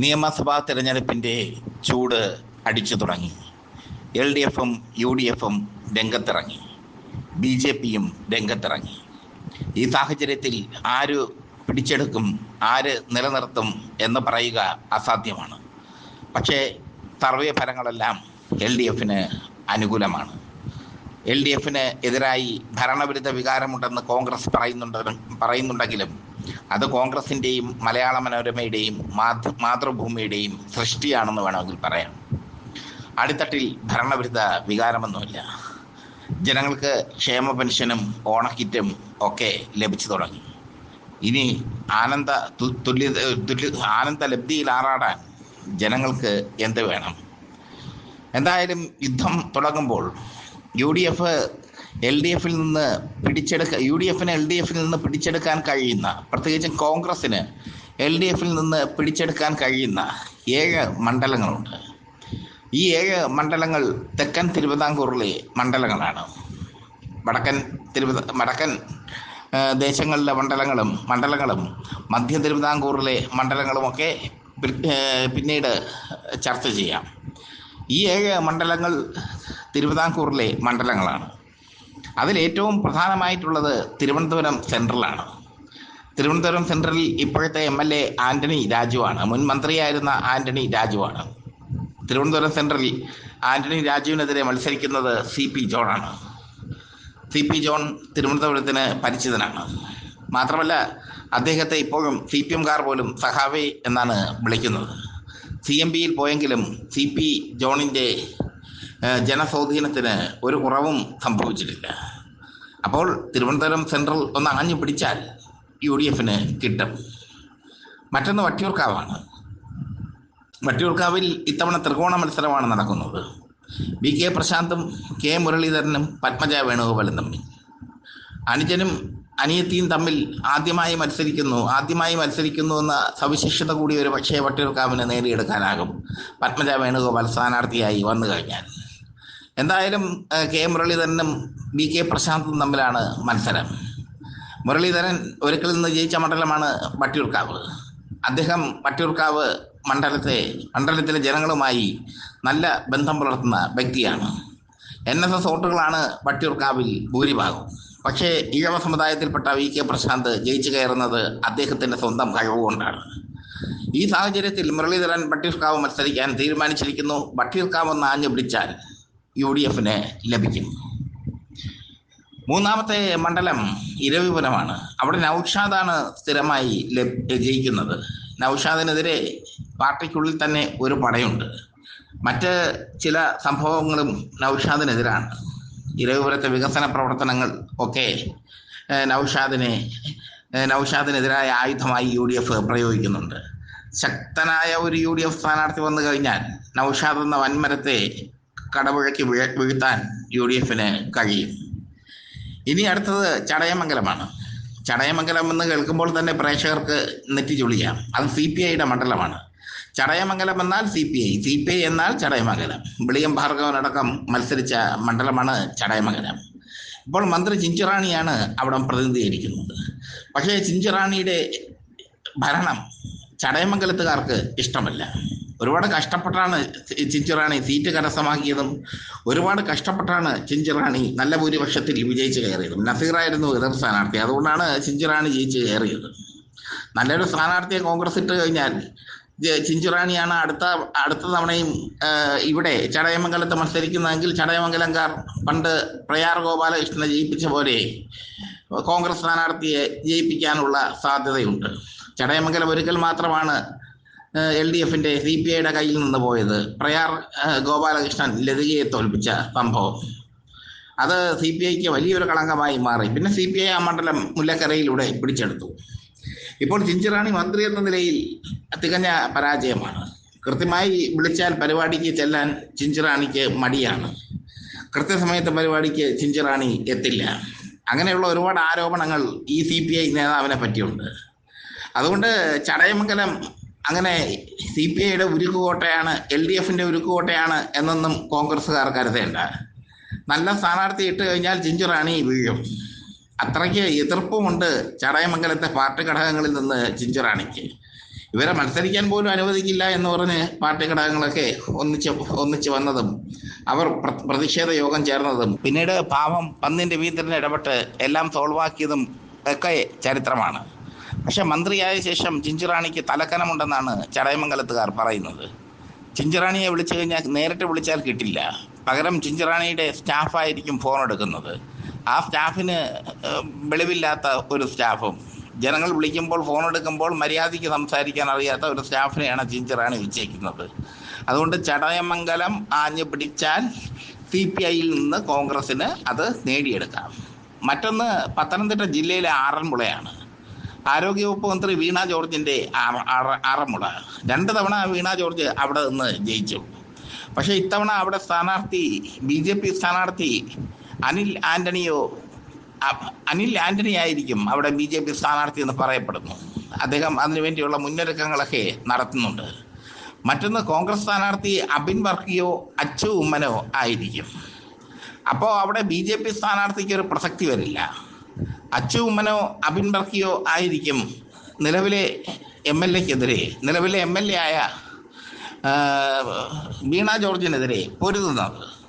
നിയമസഭാ തെരഞ്ഞെടുപ്പിന്റെ ചൂട് അടിച്ചു തുടങ്ങി. എൽ ഡി എഫും യു ഡി എഫും രംഗത്തിറങ്ങി. ബി ജെ പിയും രംഗത്തിറങ്ങി. ഈ സാഹചര്യത്തിൽ ആര് പിടിച്ചെടുക്കും ആര് നിലനിർത്തും എന്ന് പറയുക അസാധ്യമാണ്. പക്ഷേ സർവേ ഫലങ്ങളെല്ലാം എൽ ഡി എഫിന് അനുകൂലമാണ്. എൽ ഡി എഫിന് എതിരായി ഭരണവിരുദ്ധ വികാരമുണ്ടെന്ന് കോൺഗ്രസ് പറയുന്നുണ്ട് പറയുന്നുണ്ടെങ്കിലും അത് കോൺഗ്രസിന്റെയും മലയാള മനോരമയുടെയും മാതൃ മാതൃഭൂമിയുടെയും സൃഷ്ടിയാണെന്ന് വേണമെങ്കിൽ പറയാം. അടിത്തട്ടിൽ ഭരണവിരുദ്ധ വികാരമൊന്നുമില്ല. ജനങ്ങൾക്ക് ക്ഷേമ പെൻഷനും ഓണക്കിറ്റും ഒക്കെ ലഭിച്ചു തുടങ്ങി. ഇനി ആനന്ദ തുല്യ ആനന്ദ ലബ്ധിയിൽ ആറാടാൻ ജനങ്ങൾക്ക് എന്ത് വേണം? എന്തായാലും യുദ്ധം തുടങ്ങുമ്പോൾ U D F L D എഫിൽ നിന്ന് പിടിച്ചെടുക്ക യു ഡി എഫിന് എൽ ഡി എഫിൽ നിന്ന് പിടിച്ചെടുക്കാൻ കഴിയുന്ന പ്രത്യേകിച്ചും കോൺഗ്രസിന് എൽ ഡി എഫിൽ നിന്ന് പിടിച്ചെടുക്കാൻ കഴിയുന്ന ഏഴ് മണ്ഡലങ്ങളുണ്ട്. ഈ ഏഴ് മണ്ഡലങ്ങൾ തെക്കൻ തിരുവിതാംകൂറിലെ മണ്ഡലങ്ങളാണ്. വടക്കൻ തിരുവിത വടക്കൻ ദേശങ്ങളിലെ മണ്ഡലങ്ങളും മണ്ഡലങ്ങളും മധ്യ തിരുവിതാംകൂറിലെ മണ്ഡലങ്ങളുമൊക്കെ പിന്നീട് ചർച്ച ചെയ്യാം. ഈ ഏഴ് മണ്ഡലങ്ങൾ തിരുവിതാംകൂറിലെ മണ്ഡലങ്ങളാണ്. അതിൽ ഏറ്റവും പ്രധാനമായിട്ടുള്ളത് തിരുവനന്തപുരം സെൻട്രലാണ്. തിരുവനന്തപുരം സെൻട്രലിൽ ഇപ്പോഴത്തെ എം എൽ എ ആന്റണി രാജുവാണ്. മുൻ മന്ത്രിയായിരുന്ന ആന്റണി രാജുവാണ്. തിരുവനന്തപുരം സെൻട്രലിൽ ആന്റണി രാജുവിനെതിരെ മത്സരിക്കുന്നത് സി പി ജോണാണ്. സി പി ജോൺ തിരുവനന്തപുരത്തിന് പരിചിതനാണ്. മാത്രമല്ല അദ്ദേഹത്തെ ഇപ്പോഴും സി പി എംകാർ പോലും സഹാവേ എന്നാണ് വിളിക്കുന്നത്. സി എം പിയിൽ പോയെങ്കിലും സി പി ജോണിന്റെ ജനസ്വാധീനത്തിന് ഒരു കുറവും സംഭവിച്ചിട്ടില്ല. അപ്പോൾ തിരുവനന്തപുരം സെൻട്രൽ ഒന്ന് ആഞ്ഞു പിടിച്ചാൽ യു ഡി എഫിന് കിട്ടും. മറ്റൊന്ന് വട്ടിയൂർക്കാവാണ്. വട്ടിയൂർക്കാവിൽ ഇത്തവണ ത്രികോണ മത്സരമാണ് നടക്കുന്നത്. വി കെ പ്രശാന്തും കെ മുരളീധരനും പത്മജ വേണുഗോപാലും തമ്മിൽ. അനുജനും അനിയത്തിയും തമ്മിൽ ആദ്യമായി മത്സരിക്കുന്നു ആദ്യമായി മത്സരിക്കുന്നു എന്ന സവിശേഷത കൂടി ഒരു പക്ഷേ വട്ടിയൂർക്കാവിന് നേടിയെടുക്കാനാകും. പത്മജ വേണുഗോപാൽ സ്ഥാനാർത്ഥിയായി വന്നു കഴിഞ്ഞാൽ എന്തായാലും കെ മുരളീധരനും ബി കെ പ്രശാന്തും തമ്മിലാണ് മത്സരം. മുരളീധരൻ ഒരിക്കൽ നിന്ന് ജയിച്ച മണ്ഡലമാണ് വട്ടിയൂർക്കാവ്. അദ്ദേഹം വട്ടിയൂർക്കാവ് മണ്ഡലത്തെ മണ്ഡലത്തിലെ ജനങ്ങളുമായി നല്ല ബന്ധം പുലർത്തുന്ന വ്യക്തിയാണ്. എൻ എസ് എസ് വോട്ടുകളാണ് വട്ടിയൂർക്കാവിൽ ഭൂരിഭാഗം പക്ഷേ ഈഴവ സമുദായത്തിൽപ്പെട്ട വി കെ പ്രശാന്ത് ജയിച്ചു കയറുന്നത് അദ്ദേഹത്തിന്റെ സ്വന്തം കഴിവുകൊണ്ടാണ് ഈ സാഹചര്യത്തിൽ മുരളീധരൻ വട്ടിയൂർക്കാവ് മത്സരിക്കാൻ തീരുമാനിച്ചിരിക്കുന്നു. വട്ടിയൂർക്കാവ് ഒന്ന് ആഞ്ഞു പിടിച്ചാൽ യു ഡി എഫിന് ലഭിക്കും മൂന്നാമത്തെ മണ്ഡലം ഇരവിപുരമാണ്. അവിടെ നൌഷാദാണ് സ്ഥിരമായി ജയിക്കുന്നത്. നൌഷാദിനെതിരെ പാർട്ടിക്കുള്ളിൽ തന്നെ ഒരു പടയുണ്ട്. മറ്റ് ചില സംഭവങ്ങളും നൌഷാദിനെതിരാണ്. ഇരവിപുരത്തെ വികസന പ്രവർത്തനങ്ങൾ ഒക്കെ നൌഷാദിനെ നൌഷാദിനെതിരായ ആയുധമായി യു ഡി എഫ് പ്രയോഗിക്കുന്നുണ്ട്. ശക്തനായ ഒരു യു ഡി എഫ് സ്ഥാനാർത്ഥി വന്നു കഴിഞ്ഞാൽ നൌഷാദ് എന്ന വൻമരത്തെ കടപുഴക്കി വീഴ- വീഴ്ത്താൻ യു ഡി എഫിന് കഴിയും. ഇനി അടുത്തത് ചടയമംഗലമാണ്. ചടയമംഗലം എന്ന് കേൾക്കുമ്പോൾ തന്നെ പ്രേക്ഷകർക്ക് നെറ്റി ചുളിയാം. അത് സി പി ഐയുടെ മണ്ഡലമാണ്. ചടയമംഗലം എന്നാൽ C P I C P I എന്നാൽ ചടയമംഗലം. വിളിയം ഭാർഗവനടക്കം മത്സരിച്ച മണ്ഡലമാണ് ചടയമംഗലം. ഇപ്പോൾ മന്ത്രി ചിഞ്ചുറാണിയാണ് അവിടെ പ്രതിനിധീകരിക്കുന്നത്. പക്ഷേ ചിഞ്ചുറാണിയുടെ ഭരണം ചടയമംഗലത്തുകാർക്ക് ഇഷ്ടമല്ല. ഒരുപാട് കഷ്ടപ്പെട്ടാണ് ചിഞ്ചിറാണി സീറ്റ് കരസ്ഥമാക്കിയതും ഒരുപാട് കഷ്ടപ്പെട്ടാണ് ചിഞ്ചിറാണി നല്ല ഭൂരിപക്ഷത്തിൽ വിജയിച്ച് കയറിയതും. നസീറായിരുന്നു എതിർ സ്ഥാനാർത്ഥി. അതുകൊണ്ടാണ് ചിഞ്ചിറാണി ജയിച്ച് കയറിയത്. നല്ലൊരു സ്ഥാനാർത്ഥിയെ കോൺഗ്രസ് ഇട്ട് കഴിഞ്ഞാൽ ചിഞ്ചിറാണിയാണ് അടുത്ത അടുത്ത തവണയും ഇവിടെ ചടയമംഗലത്ത് മത്സരിക്കുന്നതെങ്കിൽ ചടയമംഗലംകാർ പണ്ട് പ്രയാർ ഗോപാലകൃഷ്ണനെ ജയിപ്പിച്ച പോലെ കോൺഗ്രസ് സ്ഥാനാർത്ഥിയെ ജയിപ്പിക്കാനുള്ള സാധ്യതയുണ്ട്. ചടയമംഗലം ഒരിക്കൽ മാത്രമാണ് എൽ ഡി എഫിന്റെ സി പി ഐയുടെ കയ്യിൽ നിന്ന് പോയത് പ്രയാർ ഗോപാലകൃഷ്ണൻ ലതികയെ തോൽപ്പിച്ച സംഭവം. അത് സി പി ഐക്ക് വലിയൊരു കളങ്കമായി മാറി. പിന്നെ സി പി ഐ ആ മണ്ഡലം മുല്ലക്കരയിലൂടെ പിടിച്ചെടുത്തു. ഇപ്പോൾ ചിഞ്ചിറാണി മന്ത്രി എന്ന നിലയിൽ തികഞ്ഞ പരാജയമാണ്. കൃത്യമായി വിളിച്ചാൽ പരിപാടിക്ക് ചെല്ലാൻ ചിഞ്ചിറാണിക്ക് മടിയാണ്. കൃത്യസമയത്ത് പരിപാടിക്ക് ചിഞ്ചിറാണി എത്തില്ല. അങ്ങനെയുള്ള ഒരുപാട് ആരോപണങ്ങൾ ഈ സി പി ഐ നേതാവിനെ പറ്റിയുണ്ട്. അതുകൊണ്ട് ചടയമംഗലം അങ്ങനെ സി പി ഐയുടെ ഉരുക്കുകോട്ടയാണ് എൽ ഡി എഫിന്റെ ഉരുക്കുകോട്ടയാണ് എന്നൊന്നും കോൺഗ്രസ്സുകാർ കരുതേണ്ട. നല്ല സ്ഥാനാർത്ഥി ഇട്ട് കഴിഞ്ഞാൽ ചിഞ്ചുറാണി വീഴും. അത്രയ്ക്ക് എതിർപ്പുമുണ്ട് ചടയമംഗലത്തെ പാർട്ടി ഘടകങ്ങളിൽ നിന്ന് ചിഞ്ചുറാണിക്ക് ഇവരെ മത്സരിക്കാൻ പോലും അനുവദിക്കില്ല എന്ന് പറഞ്ഞ് പാർട്ടി ഘടകങ്ങളൊക്കെ ഒന്നിച്ച് ഒന്നിച്ച് വന്നതും അവർ പ്ര- പ്രതിഷേധ യോഗം ചേർന്നതും പിന്നീട് പാവം പന്നിന്റെ വീട്ടിന് ഇടപെട്ട് എല്ലാം സോൾവാക്കിയതും ഒക്കെ ചരിത്രമാണ്. പക്ഷെ മന്ത്രിയായ ശേഷം ചിഞ്ചിറാണിക്ക് തലക്കനമുണ്ടെന്നാണ് ചടയമംഗലത്തുകാർ പറയുന്നത്. ചിഞ്ചിറാണിയെ വിളിച്ചു കഴിഞ്ഞാൽ നേരിട്ട് വിളിച്ചാൽ കിട്ടില്ല. പകരം ചിഞ്ചിറാണിയുടെ സ്റ്റാഫായിരിക്കും ഫോൺ എടുക്കുന്നത്. ആ സ്റ്റാഫിന് വെളിവില്ലാത്ത ഒരു സ്റ്റാഫും. ജനങ്ങൾ വിളിക്കുമ്പോൾ ഫോൺ എടുക്കുമ്പോൾ മര്യാദയ്ക്ക് സംസാരിക്കാൻ അറിയാത്ത ഒരു സ്റ്റാഫിനെയാണ് ചിഞ്ചിറാണി വെച്ചേക്കുന്നത് അതുകൊണ്ട് ചടയമംഗലം ആഞ്ഞു പിടിച്ചാൽ സി പി ഐയിൽ നിന്ന് കോൺഗ്രസിന് അത് നേടിയെടുക്കാം. മറ്റൊന്ന് പത്തനംതിട്ട ജില്ലയിലെ ആറന്മുളയാണ്. ആരോഗ്യവകുപ്പ് മന്ത്രി വീണ ജോർജിന്റെ ആറമുള രണ്ട് തവണ വീണ ജോർജ് അവിടെ നിന്ന് ജയിച്ചു. പക്ഷേ ഇത്തവണ അവിടെ സ്ഥാനാർത്ഥി ബി ജെ പി സ്ഥാനാർത്ഥി അനിൽ ആന്റണിയോ അനിൽ ആന്റണി ആയിരിക്കും അവിടെ ബി ജെ പി സ്ഥാനാർത്ഥി എന്ന് പറയപ്പെടുന്നു. അദ്ദേഹം അതിനുവേണ്ടിയുള്ള മുന്നൊരുക്കങ്ങളൊക്കെ നടത്തുന്നുണ്ട്. മറ്റൊന്ന് കോൺഗ്രസ് സ്ഥാനാർത്ഥി അബിൻ വർക്കിയോ അച്ചു ഉമ്മനോ ആയിരിക്കും. അപ്പോൾ അവിടെ ബി ജെ പി സ്ഥാനാർത്ഥിക്ക് ഒരു പ്രസക്തി വരില്ല. അച്ചു ഉമ്മനോ അബിൻ ആയിരിക്കും നിലവിലെ എം എൽ എക്കെതിരെ നിലവിലെ എം എൽ എ ആയ വീണ ജോർജിനെതിരെ പൊരുതുന്നത്.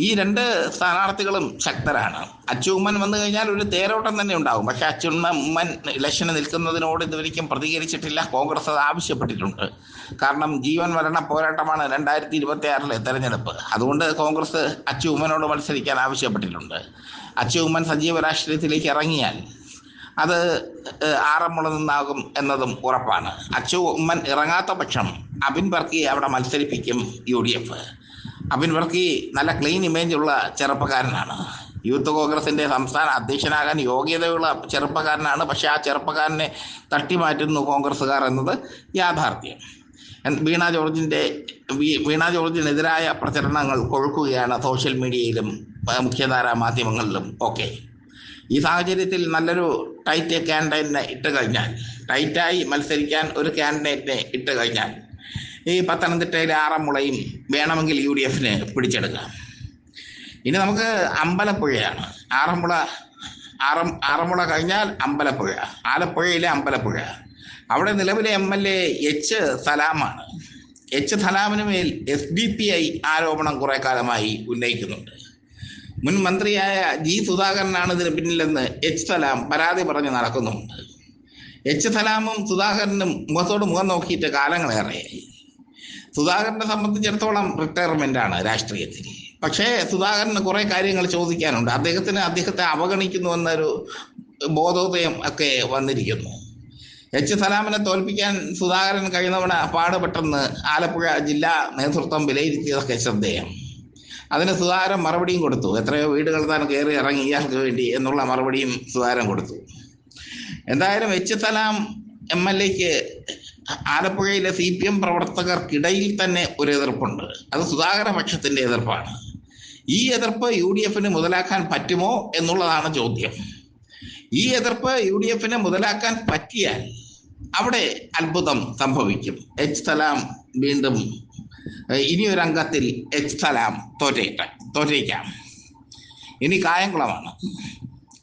ഈ രണ്ട് സ്ഥാനാർത്ഥികളും ശക്തരാണ്. അച്ചുമ്മൻ വന്നു കഴിഞ്ഞാൽ ഒരു തേരോട്ടം തന്നെ ഉണ്ടാകും. പക്ഷെ അച്ചുമ്മൻ ഇലക്ഷന് നിൽക്കുന്നതിനോട് ഇതുവരെയ്ക്കും പ്രതികരിച്ചിട്ടില്ല. കോൺഗ്രസ് അത് ആവശ്യപ്പെട്ടിട്ടുണ്ട്. കാരണം ജീവൻ മരണ പോരാട്ടമാണ് രണ്ടായിരത്തി ഇരുപത്തി ആറിലെ തെരഞ്ഞെടുപ്പ്. അതുകൊണ്ട് കോൺഗ്രസ് അച്ചുമ്മനോട് മത്സരിക്കാൻ ആവശ്യപ്പെട്ടിട്ടുണ്ട്. അച്ചുമ്മൻ സജീവ രാഷ്ട്രീയത്തിലേക്ക് ഇറങ്ങിയാൽ അത് ആറന്മുള നിന്നാകും എന്നതും ഉറപ്പാണ്. അച്ചുമ്മൻ ഇറങ്ങാത്ത പക്ഷം അബിൻ ബർക്കിയെ അവിടെ മത്സരിപ്പിക്കും U D F. Abin Varkey നല്ല ക്ലീൻ ഇമേജ് ഉള്ള ചെറുപ്പക്കാരനാണ്. യൂത്ത് കോൺഗ്രസിന്റെ സംസ്ഥാന അധ്യക്ഷനാകാൻ യോഗ്യതയുള്ള ചെറുപ്പക്കാരനാണ്. പക്ഷേ ആ ചെറുപ്പക്കാരനെ തട്ടി മാറ്റുന്നു കോൺഗ്രസ്സുകാർ എന്നത് യാഥാർത്ഥ്യം. വീണ ജോർജിന്റെ വീണ ജോർജിനെതിരായ പ്രചരണങ്ങൾ കൊഴുക്കുകയാണ് സോഷ്യൽ മീഡിയയിലും മുഖ്യധാരാ മാധ്യമങ്ങളിലും ഒക്കെ. ഈ സാഹചര്യത്തിൽ നല്ലൊരു ടൈറ്റ് ക്യാൻഡൈനെ ഇട്ട് കഴിഞ്ഞാൽ ടൈറ്റായി മത്സരിക്കാൻ ഒരു ക്യാൻഡിഡേറ്റിനെ ഇട്ട് കഴിഞ്ഞാൽ ഈ പത്തനംതിട്ടയിലെ ആറന്മുളയും വേണമെങ്കിൽ യു ഡി എഫിന് പിടിച്ചെടുക്കാം. ഇനി നമുക്ക് അമ്പലപ്പുഴയാണ്. ആറന്മുള ആറം ആറന്മുള കഴിഞ്ഞാൽ അമ്പലപ്പുഴ ആലപ്പുഴയിലെ അമ്പലപ്പുഴ. അവിടെ നിലവിലെ എം എൽ എ എച്ച് സലാമാണ്. എച്ച് സലാമിന് മേൽ എസ് ഡി പി ഐ ആരോപണം കുറെ കാലമായി ഉന്നയിക്കുന്നുണ്ട്. മുൻ മന്ത്രിയായ ജി സുധാകരനാണ് ഇതിന് പിന്നിലെന്ന് എച്ച് സലാം പരാതി പറഞ്ഞ് നടക്കുന്നുണ്ട് എച്ച് സലാമും സുധാകരനും മുഖത്തോട് മുഖം നോക്കിയിട്ട് കാലങ്ങളേറെയായി. സുധാകരനെ സംബന്ധിച്ചിടത്തോളം റിട്ടയർമെന്റ് ആണ് രാഷ്ട്രീയത്തിൽ പക്ഷേ സുധാകരന് കുറെ കാര്യങ്ങൾ ചോദിക്കാനുണ്ട്. അദ്ദേഹത്തിന് അദ്ദേഹത്തെ അവഗണിക്കുന്നു എന്നൊരു ബോധോദയം ഒക്കെ വന്നിരിക്കുന്നു. എച്ച് സലാമിനെ തോൽപ്പിക്കാൻ സുധാകരൻ കഴിഞ്ഞവണ പാടുപെട്ടെന്ന് ആലപ്പുഴ ജില്ലാ നേതൃത്വം വിലയിരുത്തിയതൊക്കെ ശ്രദ്ധേയം. അതിന് സുധാകരൻ മറുപടിയും കൊടുത്തു. എത്രയോ വീടുകൾ താൻ കയറി ഇറങ്ങി ഇയാൾക്ക് വേണ്ടി എന്നുള്ള മറുപടിയും സുധാകരൻ കൊടുത്തു. എന്തായാലും എച്ച് സലാം എം എൽ എക്ക് ആലപ്പുഴയിലെ സി പി എം പ്രവർത്തകർക്കിടയിൽ തന്നെ ഒരു എതിർപ്പുണ്ട്. അത് സുധാകര പക്ഷത്തിന്റെ എതിർപ്പാണ്. ഈ എതിർപ്പ് യു ഡി എഫിന് മുതലാക്കാൻ പറ്റുമോ എന്നുള്ളതാണ് ചോദ്യം. ഈ എതിർപ്പ് യു ഡി എഫിന് മുതലാക്കാൻ പറ്റിയാൽ അവിടെ അത്ഭുതം സംഭവിക്കും. എച്ച് സലാം വീണ്ടും ഇനി ഒരു അംഗത്തിൽ എച്ച് സലാം തോറ്റേറ്റ തോറ്റേക്കാം. ഇനി കായംകുളമാണ്.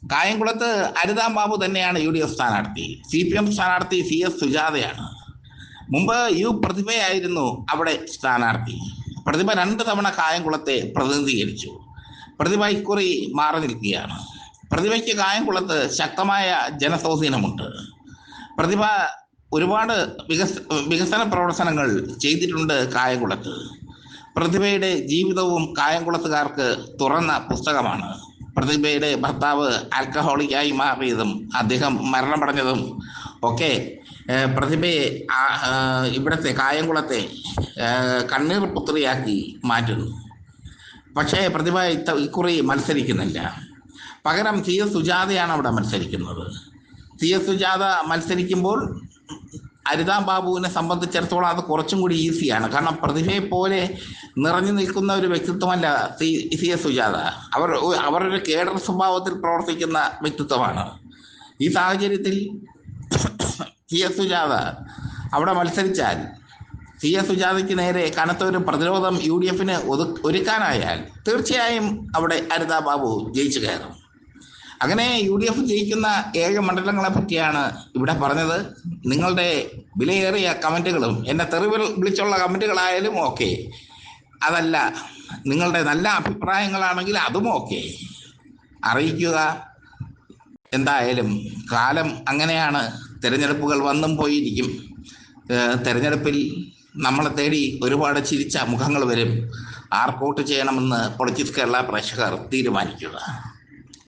കായംകുളത്ത് അരിതാം ബാബു തന്നെയാണ് യു ഡി എഫ് സ്ഥാനാർത്ഥി. സി പി എം സ്ഥാനാർത്ഥി സി എസ് സുജാതയാണ്. മുമ്പ് യു പ്രതിമയായിരുന്നു അവിടെ സ്ഥാനാർത്ഥി. പ്രതിമ രണ്ട് തവണ കായംകുളത്തെ പ്രതിനിധീകരിച്ചു. പ്രതിഭ ഇക്കുറി മാറി നിൽക്കുകയാണ്. പ്രതിഭയ്ക്ക് കായംകുളത്ത് ശക്തമായ ജനസ്വാധീനമുണ്ട്. പ്രതിഭ ഒരുപാട് വികസ വികസന പ്രവർത്തനങ്ങൾ ചെയ്തിട്ടുണ്ട് കായംകുളത്ത്. പ്രതിഭയുടെ ജീവിതവും കായംകുളത്തുകാർക്ക് തുറന്ന പുസ്തകമാണ്. പ്രതിഭയുടെ ഭർത്താവ് ആൽക്കഹോളിക്കായി മാറിയതും അദ്ദേഹം മരണമടഞ്ഞതും ഒക്കെ പ്രതിഭയെ ഇവിടത്തെ കായംകുളത്തെ കണ്ണീർ പുത്രിയാക്കി മാറ്റുന്നു. പക്ഷേ പ്രതിഭ ഇത്ത ഇക്കുറി മത്സരിക്കുന്നില്ല. പകരം എസ് സുജാതയാണ് അവിടെ മത്സരിക്കുന്നത്. എസ് സുജാത മത്സരിക്കുമ്പോൾ അരിതാം ബാബുവിനെ സംബന്ധിച്ചിടത്തോളം അത് കുറച്ചും കൂടി ഈസിയാണ്. കാരണം പ്രതിഭയെപ്പോലെ നിറഞ്ഞു നിൽക്കുന്ന ഒരു വ്യക്തിത്വമല്ല സി സി എസ് സുജാത. അവർ അവരൊരു കേഡർ സ്വഭാവത്തിൽ പ്രവർത്തിക്കുന്ന വ്യക്തിത്വമാണ്. ഈ സാഹചര്യത്തിൽ സി എസ് സുജാത അവിടെ മത്സരിച്ചാൽ സി എസ് സുജാതയ്ക്ക് നേരെ കനത്ത ഒരു പ്രതിരോധം യു ഡി എഫിന് ഒരുക്കാനായാൽ തീർച്ചയായും അവിടെ അരിതാ ബാബു ജയിച്ചു കയറും. അങ്ങനെ യു ഡി എഫ് ജയിക്കുന്ന ഏഴ് മണ്ഡലങ്ങളെ പറ്റിയാണ് ഇവിടെ പറഞ്ഞത്. നിങ്ങളുടെ വിലയേറിയ കമന്റുകളും എന്നെ തെറിവിൽ വിളിച്ചുള്ള കമന്റുകളായാലും ഓക്കെ. അതല്ല നിങ്ങളുടെ നല്ല അഭിപ്രായങ്ങളാണെങ്കിൽ അതും ഓക്കെ. അറിയിക്കുക. എന്തായാലും കാലം അങ്ങനെയാണ്. തിരഞ്ഞെടുപ്പുകൾ വന്നും പോയിരിക്കും. തെരഞ്ഞെടുപ്പിൽ നമ്മളെ തേടി ഒരുപാട് ചിരിച്ച മുഖങ്ങൾ വരും. ആർക്കോട്ട് ചെയ്യണമെന്ന് പൊളിറ്റിക്സ് കേരള പ്രേക്ഷകർ തീരുമാനിക്കുക.